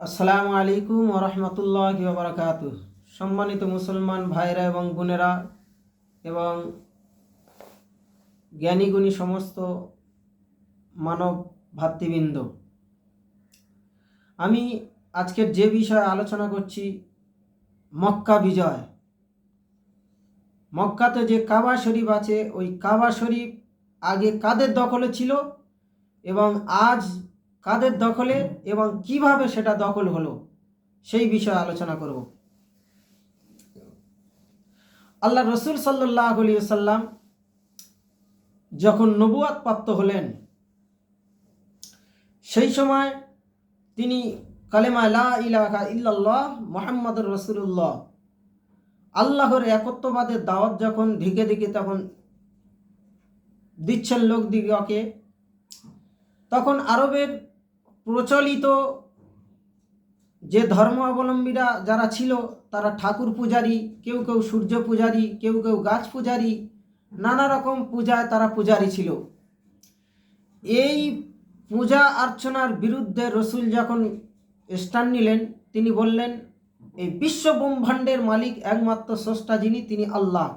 আসসালামু আলাইকুম ওরহমতুল্লাহ বারাকাত সম্মানিত মুসলমান ভাইরা এবং বোনেরা এবং জ্ঞানীগুণী সমস্ত মানব ভাতৃবৃন্দ, আমি আজকের যে বিষয়ে আলোচনা করছি, মক্কা বিজয়। মক্কাতে যে কাবা শরীফ আছে, ওই কাবা শরীফ আগে কাদের দখলে ছিল এবং আজ কাদের দখলে এবং কীভাবে সেটা দখল হলো, সেই বিষয়ে আলোচনা করব। আল্লাহ রসুল সাল্লাহ আলী সাল্লাম যখন নবুয়াত প্রাপ্ত হলেন, সেই সময় তিনি কালেমা লা ইলাহা ইল্লাল্লাহ মোহাম্মদ রসুল্লাহ আল্লাহর একত্ববাদের দাওয়াত যখন ঢিকে ঢিকে তখন দিচ্ছেন লোক দিগকে তখন আরবের প্রচলিত যে ধর্ম অবলম্বীরা যারা ছিল, তারা ঠাকুর পূজারি, কেউ কেউ সূর্য পূজারি, কেউ কেউ গাছ পূজারি, নানা রকম পূজায় তারা পূজারি ছিল। এই পূজা অর্চনার বিরুদ্ধে রসুল যখন স্ট্যান্ড নিলেন, তিনি বললেন, এই বিশ্ব ব্রহ্মাণ্ডের মালিক একমাত্র স্রষ্টা যিনি, তিনি আল্লাহ।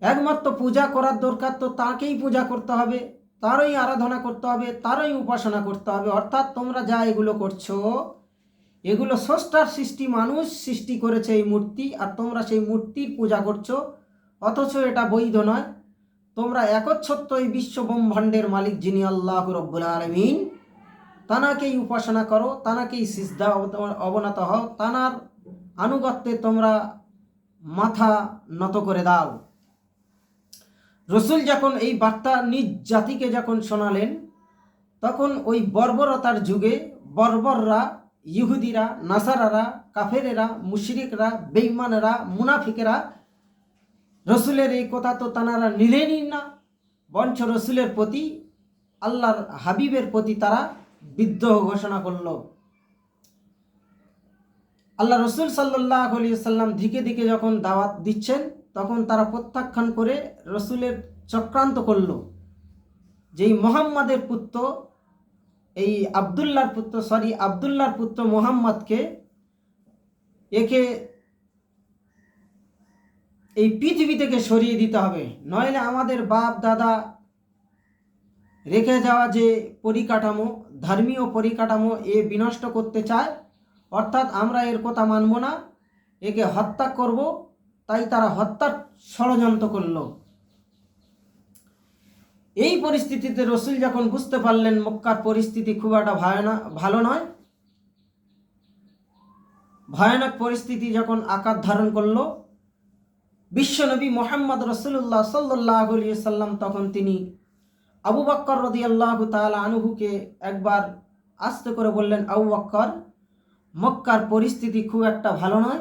একমাত্র পূজা করার দরকার তো তাকেই পূজা করতে হবে। তারই আরাধনা করতে হবে, তারই উপাসনা করতে হবে। অর্থাৎ তোমরা যা এগুলো করছ, এগুলো স্রষ্টার সৃষ্টি, মানুষ সৃষ্টি করেছে এই মূর্তি, আর তোমরা সেই মূর্তির পূজা করছ। অথচ এটা বৈধ নয়। তোমরা একচ্ছত্ব এই বিশ্ব ব্রহ্মাণ্ডের মালিক যিনি আল্লাহ রব্বুল আলমিন। তানাকেই উপাসনা করো, তানাকেই সিজদা অবনত হও, তানার আনুগত্যে তোমরা মাথা নত করে দাও। রসুল যখন এই বার্তা নিজ জাতিকে যখন শোনালেন, তখন ওই বর্বরতার যুগে বর্বররা, ইহুদিরা, নাসারারা, কাফেরেরা, মুশরিকরা বেইমানেরা মুনাফিকেরা, রসুলের এই কথা তো তানারা নিলেনই না বঞ্চ রসুলের প্রতি, আল্লাহর হাবিবের প্রতি তারা বিদ্রোহ ঘোষণা করল। আল্লাহ রসুল সাল্লাহ আলী সাল্লাম ধিকে দিকে যখন দাওয়াত দিচ্ছেন তখন তারা প্রত্যাখ্যান করে রসুলের চক্রান্ত করল। যেই মোহাম্মদের পুত্র, এই আবদুল্লার পুত্র সরি আবদুল্লার পুত্র মোহাম্মদকে একে এই পৃথিবী থেকে সরিয়ে দিতে হবে। নইলে আমাদের বাপ, দাদা রেখে যাওয়া যে পরিকাঠামো, ধর্মীয় পরিকাঠামো এ বিনষ্ট করতে চায়, অর্থাৎ আমরা এর কথা মানব না, একে হত্যা করব তাই তারা হত্যার ষড়যন্ত্র করল। এই পরিস্থিতিতে রসুল যখন বুঝতে পারলেন মক্কার পরিস্থিতি খুব একটা ভালো নয়, ভয়ানক পরিস্থিতি যখন আকার ধারণ করল বিশ্বনবী মোহাম্মদ রসুল্লাহ সাল্লাহ সাল্লাম তখন তিনি আবু বাক্কর রদি আল্লাহ তালা আনুহুকে একবার আস্তে করে বললেন, আবু বাক্কর, মক্কার পরিস্থিতি খুব একটা ভালো নয়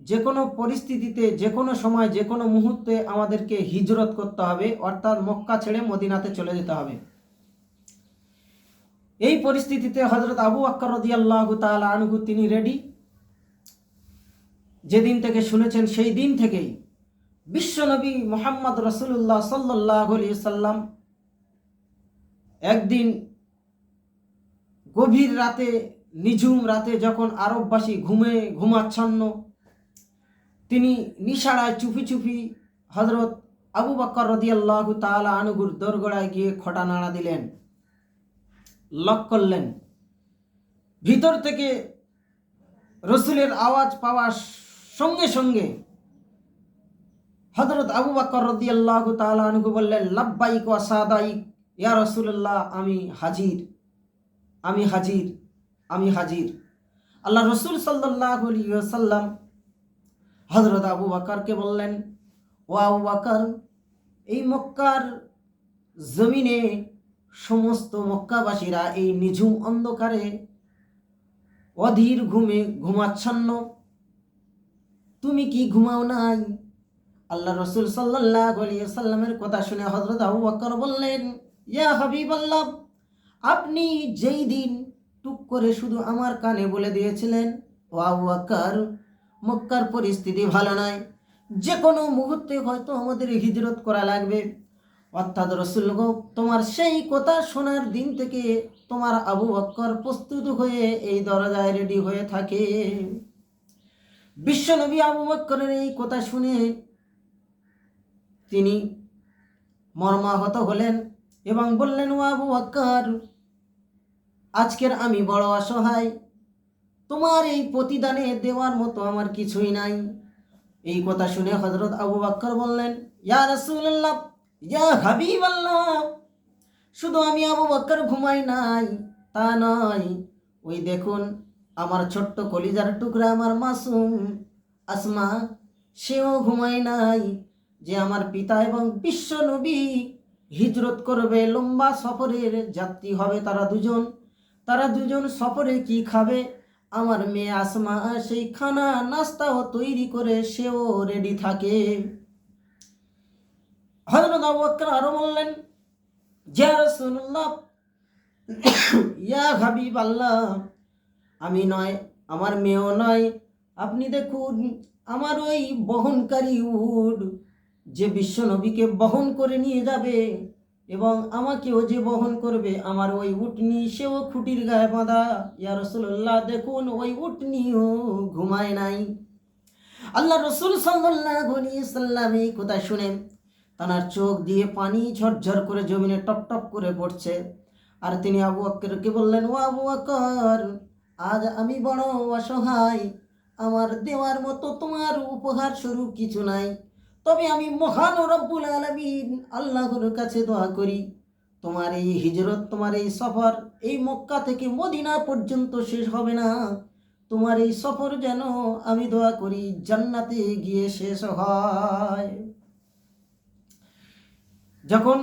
যে কোনো পরিস্থিতিতে যে কোনো সময় যে কোনো মুহূর্তে আমাদেরকে হিজরত করতে হবে, অর্থাৎ মক্কা ছেড়ে মদিনাতে চলে যেতে হবে। এই পরিস্থিতিতে হজরত আবু আক্কর রদি আল্লাহ তালা আনুহু, তিনি রেডি যেদিন থেকে শুনেছেন, সেই দিন থেকেই বিশ্বনবী মোহাম্মদ রসুল্লাহ সাল্লাহ সাল্লাম একদিন গভীর রাতে, নিঝুম রাতে যখন আরববাসী ঘুমে, ঘুমাচ্ছন্ন তিনি নিশাড়ায় চুপি চুপি হজরত আবু বাক্কর রদিয়াল্লাহ তালা আনুগুর দোরগোড়ায় গিয়ে খটা নাড়া দিলেন, লক করলেন। ভিতর থেকে রসুলের আওয়াজ পাওয়ার সঙ্গে সঙ্গে হজরত আবু বাক্কর রদিয়াল্লাহ আনুগু বললেন, লাব্বাইক ওয়া সাদাইক, ইয়া রসুল্লাহ আমি হাজির আমি হাজির আমি হাজির। আল্লাহ রসুল সাল্লাহ সাল্লাম হজরত আবু বাকারকে বললেন, ও আবু বাকার, এই মক্কার জমিনে সমস্ত মক্কাবাসীরা এই নিঝুম অন্ধকারে অধীর ঘুমে ঘুমাচ্ছন্ন। তুমি কি ঘুমাও নাই? আল্লাহ রসুল সাল্লাহ সাল্লামের কথা শুনে হজরত আবু বাকর বললেন, ইয়া হাবিব আল্লাহ আপনি যেই দিন টুক করে শুধু আমার কানে বলে দিয়েছিলেন, ও আবু বাকর মক্কার পরিস্থিতি ভালো নয়। যে কোনো মুহূর্তে হয়তো আমাদের হিজরত করা লাগবে। অর্থাৎ রসুল তোমার সেই কথা শোনার দিন থেকে তোমার আবু বক্কর প্রস্তুত হয়ে এই দরজায় রেডি হয়ে থাকে। বিশ্বনবী আবু বক্করের এই কথা শুনে তিনি মর্মাহত হলেন এবং বললেন, ও আবু বক্কর, আজকের আমি বড় অসহায়। তোমার এই প্রতিদানে দেওয়ার মতো আমার কিছুই নাই। এই কথা শুনে হজরত আবু বাক্কর বললেন, ইয়া রাসূলুল্লাহ, ইয়া হাবিবাল্লাহ, শুধু আমি আবু বাক্কর ঘুমাই নাই, তা নয়। ওই দেখুন, আমার ছোট্ট কলিজার টুকরা আমার মাসুম আসমা, সেও ঘুমায় নাই। যে আমার পিতা এবং বিশ্ব নবী হিজরত করবে, লম্বা সফরের যাত্রী হবে তারা দুজন। তারা দুজন সফরে কি খাবে? আমার মেয়ে আসমা সেই খানা নাস্তাও তৈরি করে সেও রেডি থাকে। হজরত আবু বকর আরও বললেন, ইয়া রাসূলুল্লাহ, ইয়া হাবিব আল্লাহ আমি নয়, আমার মেয়েও নয়। আপনি দেখুন, আমার ওই বহনকারী উড যে বিশ্বনবীকে বহন করে নিয়ে যাবে এবং আমাকেও যে বহন করবে আমার ওই উটনি, সেও খুঁটির গায়ে বাঁধা। ইয়া রসুল্লাহ দেখুন ওই উটনিও ঘুমায় নাই। আল্লাহ রসুল আলাইহি সাল্লাম এই কথা শুনে তার চোখ দিয়ে পানি ঝরঝর করে জমিনে টপ টপ করে পড়ছে। আর তিনি আবু আক্করকে বললেন, ও আবু আক্কর আজ আমি বড় অসহায়। আমার দেওয়ার মতো তোমার উপহার স্বরূপ কিছু নাই। তবে আমি মহান রব্বুল আলমিন আল্লাহর কাছে দোয়া করি, তোমার এই হিজরত, তোমার এই সফর এই মক্কা থেকে মদিনা পর্যন্ত শেষ হবে না। তোমার এই সফর যেন আমি দোয়া করি জান্নাতে গিয়ে শেষ হয়। যখন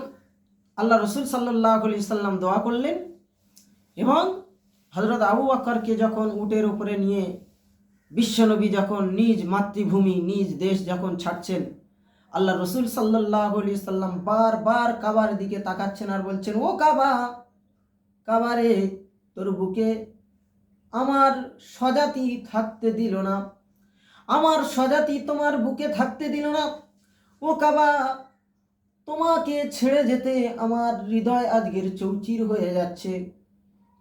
আল্লাহ রসুল সাল্লাহ আলি সাল্লাম দোয়া করলেন এবং হজরত আবু আক্করকে যখন উটের উপরে নিয়ে বিশ্বনবী যখন নিজ মাতৃভূমি, নিজ দেশ যখন ছাড়ছেন আল্লাহ রসুল সাল্লাহ আলি সাল্লাম বারবার কাবার দিকে তাকাচ্ছেন আর বলছেন, ও কাবা, কাবারে তোর বুকে আমার স্বজাতি থাকতে দিল না, আমার স্বজাতি তোমার বুকে থাকতে দিল না। ও কাবা, তোমাকে ছেড়ে যেতে আমার হৃদয় আজকের চৌচির হয়ে যাচ্ছে,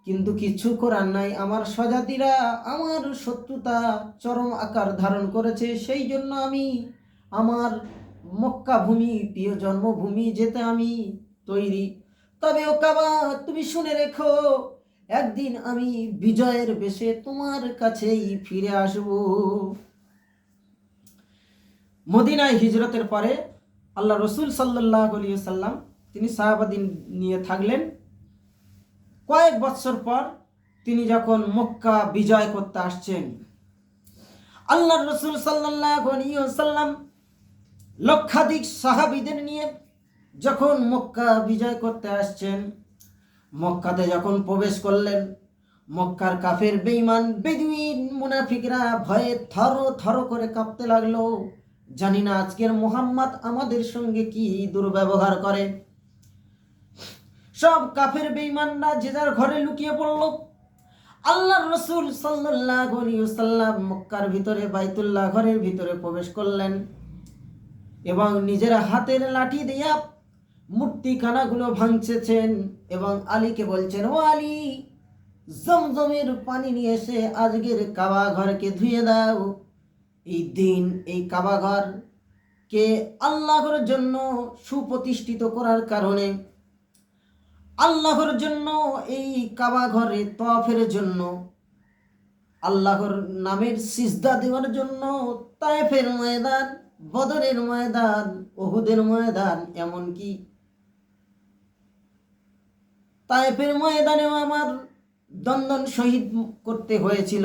কিন্তু কিছু করার নাই। আমার স্বজাতিরা আমার শত্রুতা চরম আকার ধারণ করেছে, সেই জন্য আমি আমার মক্কা ভূমি প্রিয় জন্মভূমি যেতে আমি তৈরি। তবে ও কাবা তুমি শুনে রেখো, একদিন আমি বিজয়ের বেশে তোমার কাছেই ফিরে আসব। মদিনায় হিজরতের পরে আল্লাহ রসুল সাল্লাহ সাল্লাম তিনি সাহাবাদিন নিয়ে থাকলেন। কয়েক বৎসর পর তিনি যখন মক্কা বিজয় করতে আসছেন, আল্লাহ রসুল সাল্লাহ সাল্লাম লক্ষাধিক সাহাবিদের নিয়ে যখন মক্কা বিজয় করতে আসছেন, মক্কাতে যখন প্রবেশ করলেন, মক্কার কাফের বেইমান বেদুইন মুনাফিকরা ভয়ে থর থর করে কাঁপতে লাগল। জানি না আজকের মোহাম্মদ আমাদের সঙ্গে কি দুর্ব্যবহার করে। সব কাফের বেইমানরা যে যার ঘরে লুকিয়ে পড়ল। আল্লাহ রসুল সাল্লাহ মক্কার ভিতরে, বাইতুল্লাহ ঘরের ভিতরে প্রবেশ করলেন। এবং নিজের হাতের লাঠি দিয়া মূর্তিখানাগুলো ভাঙছেছেন এবং আলীকে বলছেন, ও আলী, জমজমের পানি নিয়ে এসে আজকের কাবা ঘরকে ধুয়ে দাও। এই দিন এই কাবা ঘর কে আল্লাহর জন্য সুপ্রতিষ্ঠিত করার কারণে আল্লাহর জন্য এই কাবা ঘরে তফের জন্য, আল্লাহর নামের সিজদা দেওয়ার জন্য তায়েফের ময়দান বদরের ময়দান ওহুদের ময়দান এমনকি তায়েফের ময়দানেও আমার দন্দন শহীদ করতে হয়েছিল।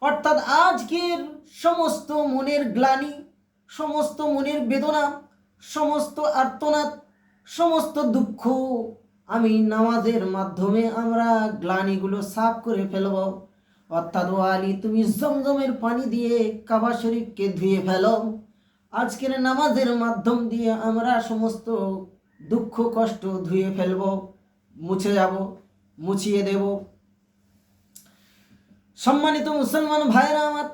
অর্থাৎ আজকের সমস্ত মনের গ্লানি, সমস্ত মনের বেদনা, সমস্ত আর্তনাদ, সমস্ত দুঃখ আমি নামাজের মাধ্যমে আমরা গ্লানিগুলো সাফ করে ফেলব। অর্থাৎ ও আলী, তুমি জমজমের পানি দিয়ে কাবা শরীফকে ধুয়ে ফেলো। আজকের নামাজের মাধ্যম দিয়ে আমরা সমস্ত দুঃখ, কষ্ট ধুয়ে ফেলব, মুছে যাব, মুছিয়ে দেব। সম্মানিত মুসলমান ভাইরা আমার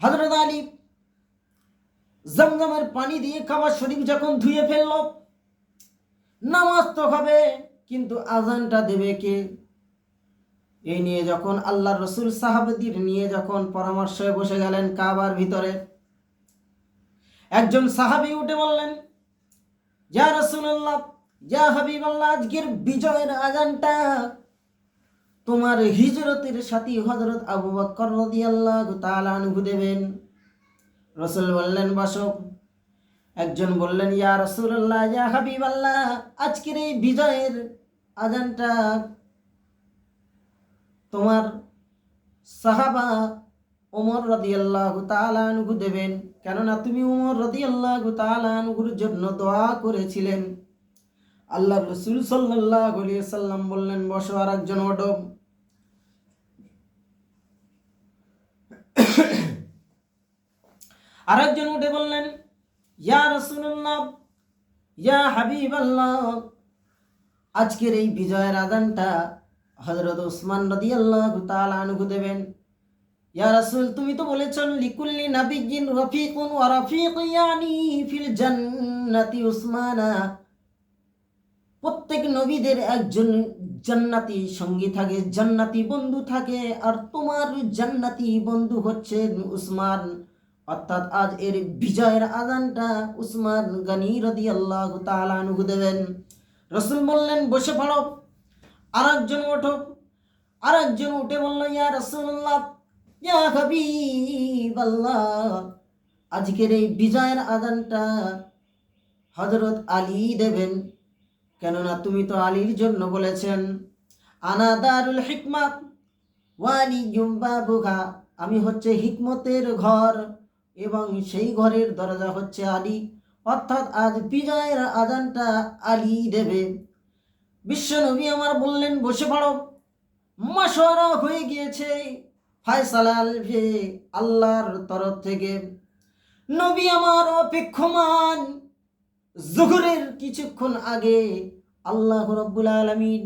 হজরত আলী জমজমের পানি দিয়ে কাবা শরীফ যখন ধুয়ে ফেলল, নামাজ তো হবে, কিন্তু আজানটা দেবে কে? এই নিয়ে যখন আল্লাহ রসুল সাহাবেদির নিয়ে যখন পরামর্শে বসে গেলেন কাবার ভিতরে একজন সাহাবি উঠে বললেন যা রসুল্লাহ যা হাবিব আল্লাহ আজকের বিজয়ের আজানটা তোমার হিজরতের সাথী হজরত আবু বকর রাদিয়াল্লাহু তাআলা আনহু দেবেন। রসুল বললেন, বসক। একজন বললেন, ইয়া রসুল্লাহ ইয়া হাবিব আল্লাহ আজকের এই বিজয়ের আজানটা তোমার সাহাবা ওমর রাদিয়াল্লাহু তাআলা আনহু দেবেন। কেননা তুমি ওমর রাদিয়াল্লাহু তাআলা আনহুর জন্য দোয়া করেছিলেন। আল্লাহ রসুল আলাইহি সাল্লাম বললেন, বসো আর একজন ওঠো। আরেকজন উঠে বললেন, ইয়া রসুল্লাহ ইয়া হাবিব আল্লাহ আজকের এই বিজয়ের আদানটা হজরত ওসমান রদি আল্লাহ আনুগু দেবেন। ইয়া রাসূল, তুমি তো বলেছ, লিকুল্লি নাবিয়্যিন রফিকুন ওয়া রাফিক ইয়ানি ফিল জান্নাতি উসমানা। প্রত্যেক নবীদের একজন জান্নাতি সঙ্গী থাকে, জান্নাতি বন্ধু থাকে, আর তোমার জান্নাতি বন্ধু হচ্ছে উসমান। অর্থাৎ আজ এর বিজয়ের আজানটা উসমান গানি রদি আল্লাহ তালানুহু দেবেন। রসুল বললেন, বসে পড়ো। আর একজন ওঠো আর একজন উঠে বলল, ইয়া রসুল্লাহ আজকের এই বিজয়ের আদানটা হজরত আলী দেবেন। কেননা তুমি তো আলীর জন্য বলেছেন, আনা দারুল হিকমাত ওয়ালি জুম্বা বুঘা আমি হচ্ছে হিকমতের ঘর এবং সেই ঘরের দরজা হচ্ছে আলী। অর্থাৎ আজ বিজয়ের আজানটা আলী দেবে। বিশ্বনবী আমার বললেন, বসে পড়ো। মশওয়ারা হয়ে গিয়েছে। ফায়সালা আলফে আল্লাহর তরফ থেকে। নবী আমার অপেক্ষমান। জোহরের কিছুক্ষণ আগে আল্লাহ রব্বুল আলমিন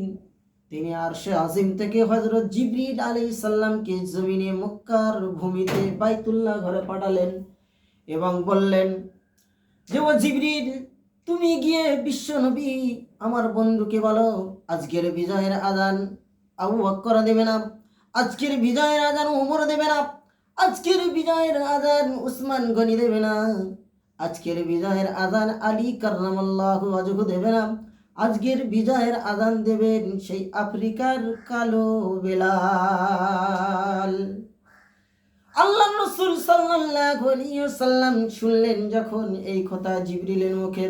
তিনি আরশে আজিম থেকে হজরত জিবরিল আলী সাল্লামকে জমিনে মক্কার ভূমিতে বাইতুল্লাহ ঘরে পাঠালেন এবং বললেন, যে ও জিবরিল, তুমি গিয়ে বিশ্ব নবী আমার বন্ধুকে বলো, আজকের বিজয়ের আদান আবু বক্কর দেবে না। আজকের বিজয়ের আদান উমর দেবে না। আজকের বিজয়ের আদান উসমান গনি দেবে না। আজকের বিজয়ের আদান আলী কার্রামাল্লাহ আজহু দেবে না। আজকের বিজয়ের আদান দেবেন সেই আফ্রিকার কালো বেলাল। আল্লাহ রসুল সাল্লাম শুনলেন যখন এই কথা জিবরিলের মুখে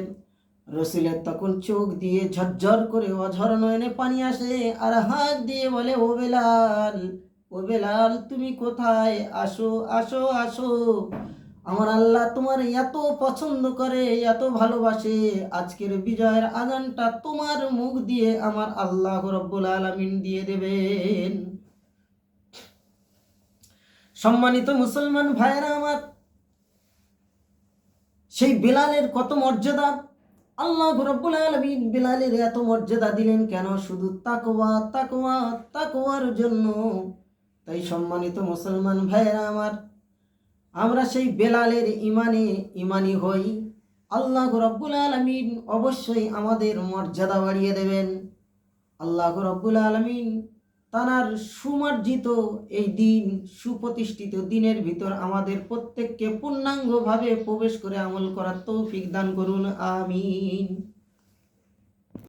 রসুলের তখন চোখ দিয়ে ঝরঝর করে অঝর নয়নে পানি আসে আর হাত দিয়ে বলে, ও বেলাল ও বেলাল, তুমি কোথায়? আসো আসো আসো। আমার আল্লাহ তোমার এত পছন্দ করে, এত ভালোবাসে। আজকের বিজয়ের আজানটা তোমার মুখ দিয়ে আমার আল্লাহ রব্বুল আলমিন দিয়ে দেবেন। সম্মানিত মুসলমান ভাইয়েরা আমার, সেই বেলালের কত মর্যাদা? আল্লাহ রব্বুল আলমিন বিলালের এত মর্যাদা দিলেন কেন? শুধু তাকওয়া তাকওয়া, তাকওয়ার জন্য। তাই সম্মানিত মুসলমান ভাইয়েরা আমার, আমরা সেই বেলালের ইমানে ইমানি হই। আল্লাহ রব্বুল আলমিন অবশ্যই আমাদের মর্যাদা বাড়িয়ে দেবেন। আল্লাহ রব্বুল আলমিন তানার সুমার্জিত এই দিন, সুপ্রতিষ্ঠিত দিনের ভিতর আমাদের প্রত্যেককে পূর্ণাঙ্গভাবে প্রবেশ করে আমল করার তৌফিক দান করুন, আমিন।